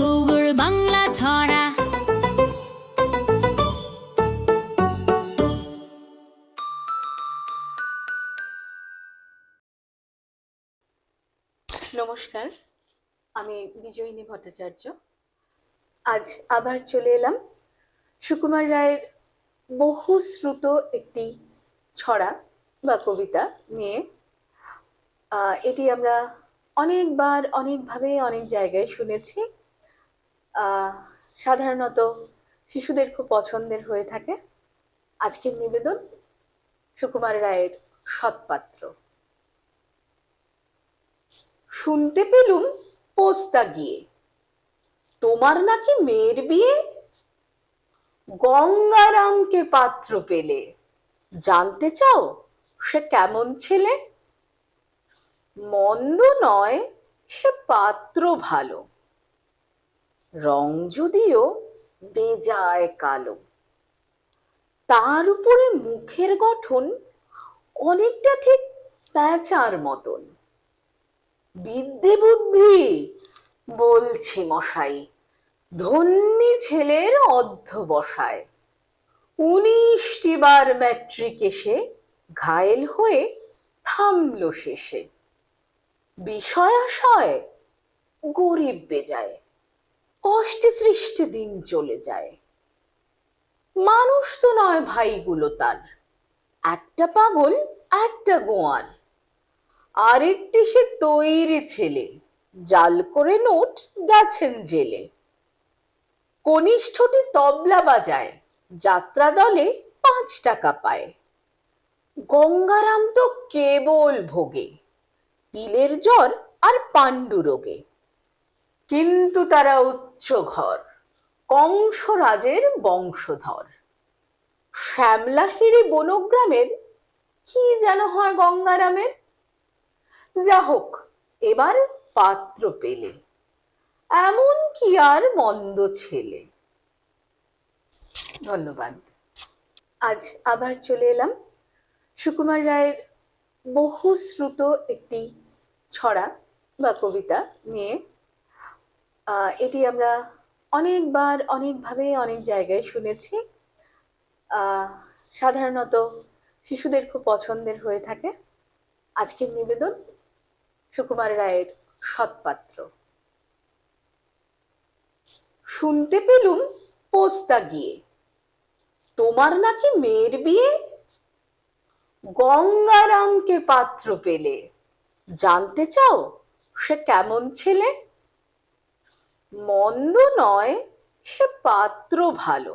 বুবুর বাংলা ছড়া। নমস্কার, আমি বিজয়িনী ভট্টাচার্য। আজ আবার চলে এলাম সুকুমার রায়ের বহু শ্রুত একটি ছড়া বা কবিতা নিয়ে। এটি আমরা অনেকবার, অনেকভাবে, অনেক জায়গায় শুনেছি। সাধারণত শিশুদের খুব পছন্দের হয়ে থাকে। আজকের নিবেদন সুকুমার রায়ের সৎপাত্র। শুনতে পেলুম পোস্তা গিয়ে। তোমার নাকি মেয়ের বিয়ে? গঙ্গারামকে পাত্র পেলে। জানতে চাও সে কেমন ছেলে? মন্দ নয়, সে পাত্র ভালো। রং যদিও বেজায় কালো। তার উপরে মুখের গঠন অনেকটা ঠিক প্যাঁচার মতন। বিদ্যে বুদ্ধি বলছি মশাই, ধন্যী ছেলের অধ্যবসায়। উনিশটি বার ম্যাট্রিক এসে ঘায়েল হয়ে থামল শেষে। বিষয় আশয় গরিব বেজায়। কষ্টে সৃষ্টি দিন চলে যায়। মানুষ তো নয় ভাইগুলো তার। একটা পাগল, একটা গোয়ার। আরেকটি সে তৈরি ছেলে, জাল করে নোট গেছেন জেলে। কনিষ্ঠটি তবলা বাজায়, যাত্রা দলে পাঁচ টাকা পায়। গঙ্গারাম তো কেবল ভোগে পিলের জ্বর আর পাণ্ডু রোগে কিন্তু তারা উচ্চ ঘর কংসরাজের বংশধর। শ্যামলাহিরি বনগ্রামের কি যেন হয় গঙ্গারামের? যা হোক এবার পাত্র পেলে। এমন কি আর মন্দ ছেলে? ধন্যবাদ। আজ আবার চলে এলাম সুকুমার রায়ের বহু শ্রুত একটি ছড়া বা কবিতা নিয়ে। এটি আমরা অনেকবার, অনেকভাবে, অনেক জায়গায় শুনেছি। সাধারণত শিশুদের খুব পছন্দের হয়ে থাকে। আজকের নিবেদন সুকুমার রায়ের সৎপাত্র। শুনতে পেলুম পোস্তা গিয়ে। তোমার নাকি মেয়ের বিয়ে? গঙ্গারামকে পাত্র পেলে। জানতে চাও সে কেমন ছেলে? মন্দ নয় সে পাত্র ভালো।